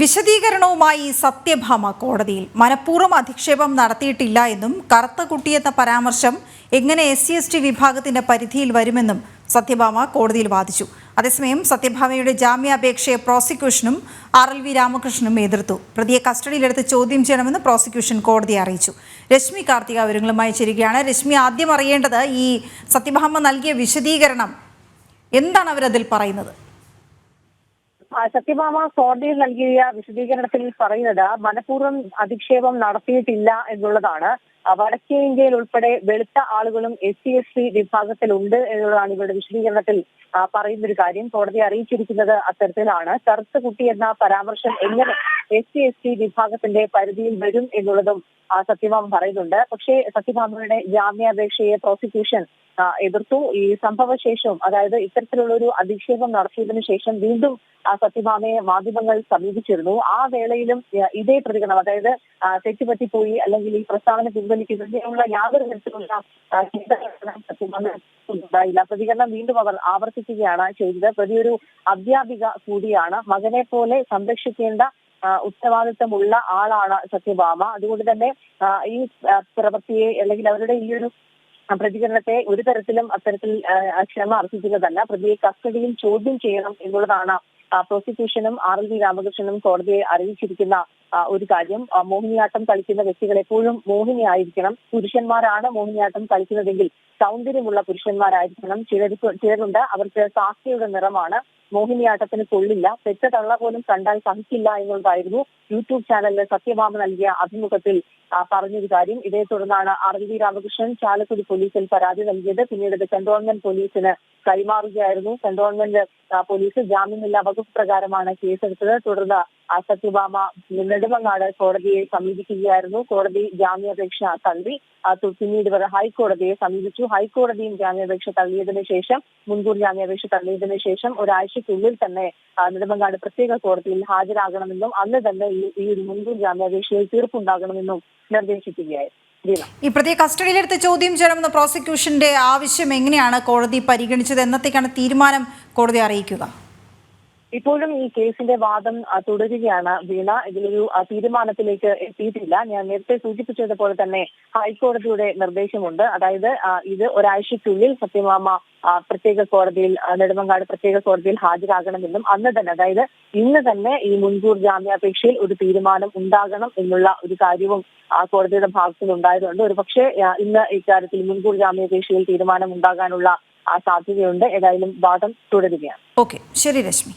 വിശദീകരണവുമായി സത്യഭാമ കോടതിയിൽ. മനഃപൂർവം അധിക്ഷേപം നടത്തിയിട്ടില്ല എന്നും കറുത്ത കുട്ടിയെന്ന പരാമർശം എങ്ങനെ എസ് സി എസ് ടി വിഭാഗത്തിന്റെ പരിധിയിൽ വരുമെന്നും സത്യഭാമ കോടതിയിൽ വാദിച്ചു. അതേസമയം സത്യഭാമയുടെ ജാമ്യാപേക്ഷയെ പ്രോസിക്യൂഷനും ആർ എൽ വി രാമകൃഷ്ണനും എതിർത്തു. പ്രതിയെ കസ്റ്റഡിയിലെടുത്ത് ചോദ്യം ചെയ്യണമെന്ന് പ്രോസിക്യൂഷൻ കോടതിയെ അറിയിച്ചു. രശ്മി കാർത്തിക വിവരങ്ങളുമായി ചേരുകയാണ്. രശ്മി ആദ്യം അറിയേണ്ടത് ഈ സത്യഭാമ നൽകിയ വിശദീകരണം എന്താണ് അവരതിൽ പറയുന്നത്? സത്യഭാമ കോടതിയിൽ നൽകിയ വിശദീകരണത്തിൽ പറയുന്നത് മനഃപൂർവം അധിക്ഷേപം നടത്തിയിട്ടില്ല എന്നുള്ളതാണ്. വടക്കേ ഇന്ത്യയിൽ ഉൾപ്പെടെ വെളുത്ത ആളുകളും എസ് സി എസ് ടി വിഭാഗത്തിലുണ്ട് എന്നുള്ളതാണ് ഇവരുടെ വിശദീകരണത്തിൽ പറയുന്ന ഒരു കാര്യം കോടതി അറിയിച്ചിരിക്കുന്നത് അത്തരത്തിലാണ്. കറുത്ത കുട്ടി എന്ന പരാമർശം എങ്ങനെ എസ് സി എസ് ടി വിഭാഗത്തിന്റെ പരിധിയിൽ വരും എന്നുള്ളതും സത്യഭാമ പറയുന്നുണ്ട്. പക്ഷേ സത്യഭാമയുടെ ജാമ്യാപേക്ഷയെ പ്രോസിക്യൂഷൻ എതിർത്തു. ഈ സംഭവശേഷവും അതായത് ഇത്തരത്തിലുള്ള ഒരു അധിക്ഷേപം നടത്തിയതിനു ശേഷം വീണ്ടും സത്യഭാമയെ മാധ്യമങ്ങൾ സമീപിച്ചിരുന്നു. ആ വേളയിലും ഇതേ പ്രതികരണം അതായത് തെറ്റുപറ്റിപ്പോയി അല്ലെങ്കിൽ ഈ പ്രസ്താവന പിൻവലിക്കുന്നതിനുള്ള യാതൊരു തരത്തിലുള്ള സത്യഭാമ ഉണ്ടായില്ല. പ്രതികരണം വീണ്ടും അവർ ആവർത്തിക്കുകയാണ് ചെയ്തത്. പ്രതിയൊരു അധ്യാപിക കൂടിയാണ്. മകനെ പോലെ സംരക്ഷിക്കേണ്ട ഉത്തരവാദിത്തമുള്ള ആളാണ് സത്യഭാമ. അതുകൊണ്ട് തന്നെ ഈ പ്രവൃത്തിയെ അല്ലെങ്കിൽ അവരുടെ ഈ ഒരു പ്രതികരണത്തെ ഒരു തരത്തിലും അത്തരത്തിൽ ക്ഷമ അർഹിക്കുന്നതല്ല. പ്രതിയെ കസ്റ്റഡിയിൽ ചോദ്യം ചെയ്യണം എന്നുള്ളതാണ് പ്രോസിക്യൂഷനും ആർ എൽ വി രാമകൃഷ്ണനും കോടതിയെ അറിയിച്ചിരിക്കുന്ന ഒരു കാര്യം. മോഹിനിയാട്ടം കളിക്കുന്ന വ്യക്തികൾ എപ്പോഴും മോഹിനിയായിരിക്കണം. പുരുഷന്മാരാണ് മോഹിനിയാട്ടം കളിക്കുന്നതെങ്കിൽ സൗന്ദര്യമുള്ള പുരുഷന്മാരായിരിക്കണം. ചിലർ ചിലരുണ്ട് അവർക്ക് സാക്ഷിയുടെ നിറമാണ്. മോഹിനിയാട്ടത്തിന് കൊള്ളില്ല. പെറ്റ തള്ള പോലും കണ്ടാൽ സഹിക്കില്ല എന്നുള്ളതായിരുന്നു യൂട്യൂബ് ചാനലിൽ സത്യഭാമ നൽകിയ അഭിമുഖത്തിൽ പറഞ്ഞൊരു കാര്യം. ഇതേ തുടർന്നാണ് ആർ വി രാമകൃഷ്ണൻ ചാലക്കുടി പോലീസിൽ പരാതി നൽകിയത്. പിന്നീട് ഇത് കന്റോൺമെന്റ് പോലീസിന് കൈമാറുകയായിരുന്നു. കന്റോൺമെന്റ് പോലീസ് ജാമ്യമില്ലാ വകുപ്പ് പ്രകാരമാണ് കേസെടുത്തത്. തുടർന്ന് സത്യഭാമ നെടുമങ്ങാട് കോടതിയെ സമീപിക്കുകയായിരുന്നു. കോടതി ജാമ്യാപേക്ഷ തള്ളി. പിന്നീട് ഇവർ ഹൈക്കോടതിയെ സമീപിച്ചു. ഹൈക്കോടതിയും ജാമ്യാപേക്ഷ തള്ളിയതിനു ശേഷം മുൻകൂർ ജാമ്യാപേക്ഷ തള്ളിയതിനു ശേഷം ഒരാഴ്ചയ്ക്കുള്ളിൽ തന്നെ നെടുമങ്ങാട് പ്രത്യേക കോടതിയിൽ ഹാജരാകണമെന്നും അന്ന് തന്നെ ഈ ഒരു മുൻകൂർ ജാമ്യാപേക്ഷയിൽ തീർപ്പുണ്ടാകണമെന്നും നിർദ്ദേശിക്കുകയായിരുന്നു. ഈ പ്രതിയെ കസ്റ്റഡിയിലെടുത്ത് ചോദ്യം ചെയ്യണമെന്ന പ്രോസിക്യൂഷന്റെ ആവശ്യം എങ്ങനെയാണ് കോടതി പരിഗണിച്ചത്? എന്നത്തേക്കാണ് തീരുമാനം കോടതി അറിയിക്കുക? ഇപ്പോഴും ഈ കേസിന്റെ വാദം തുടരുകയാണ്. വീണ ഇതിലൊരു തീരുമാനത്തിലേക്ക് എത്തിയിട്ടില്ല. ഞാൻ നേരത്തെ സൂചിപ്പിച്ചതുപോലെ തന്നെ ഹൈക്കോടതിയുടെ നിർദ്ദേശമുണ്ട്. അതായത് ഇത് ഒരാഴ്ചയ്ക്കുള്ളിൽ സത്യമാമ പ്രത്യേക കോടതിയിൽ നെടുമങ്ങാട് പ്രത്യേക കോടതിയിൽ ഹാജരാകണമെന്നും അന്ന് തന്നെ അതായത് ഇന്ന് തന്നെ ഈ മുൻകൂർ ജാമ്യാപേക്ഷയിൽ ഒരു തീരുമാനം ഉണ്ടാകണം എന്നുള്ള ഒരു കാര്യവും കോടതിയുടെ ഭാഗത്തിൽ ഉണ്ടായതുകൊണ്ട് ഒരുപക്ഷെ പക്ഷേ ഇന്ന് ഇക്കാര്യത്തിൽ മുൻകൂർ ജാമ്യാപേക്ഷയിൽ തീരുമാനം ഉണ്ടാകാനുള്ള സാധ്യതയുണ്ട്. ഏതായാലും വാദം തുടരുകയാണ്. ഓക്കെ. ശരി രശ്മി.